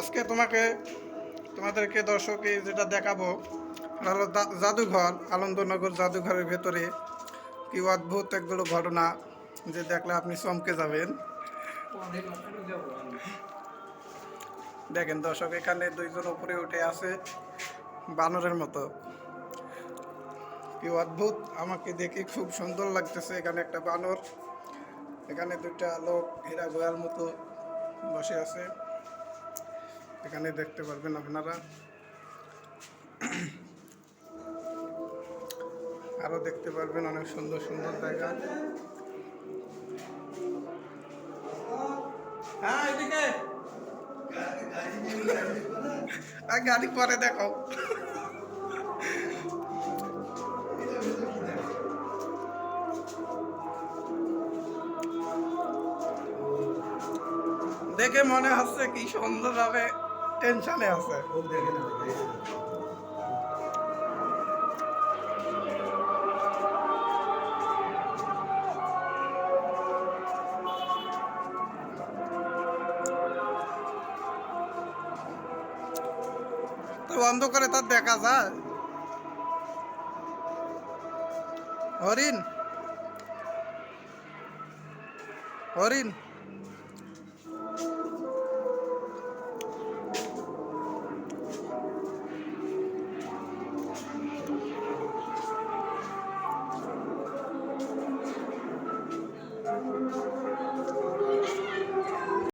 আজকে তোমাকে, তোমাদেরকে দর্শকে যেটা দেখাবো হলো জাদুঘর, আনন্দনগর জাদুঘরের ভেতরে। কি অদ্ভুত একগুলো ঘটনা যে দেখলে আপনি চমকে যাবেন। দেখেন দর্শক, এখানে দুইজন উপরে উঠে আছে, বানরের মতো। কি অদ্ভুত, আমাকে দেখে খুব সুন্দর লাগতেছে এখানে একটা বানর। এখানে দুইটা লোক হীরা গোয়ার মতো বসে আছে। এখানে দেখতে পারবেন আপনারা। আরও দেখতে পারবেন অনেক সুন্দর সুন্দর জায়গা। হ্যাঁ গাড়ি পরে দেখো। দেখে মনে হচ্ছে কি সুন্দরভাবে টেনশনে আছে তো বন্ধ করে তার দেখা যায় হরিণ হরিণ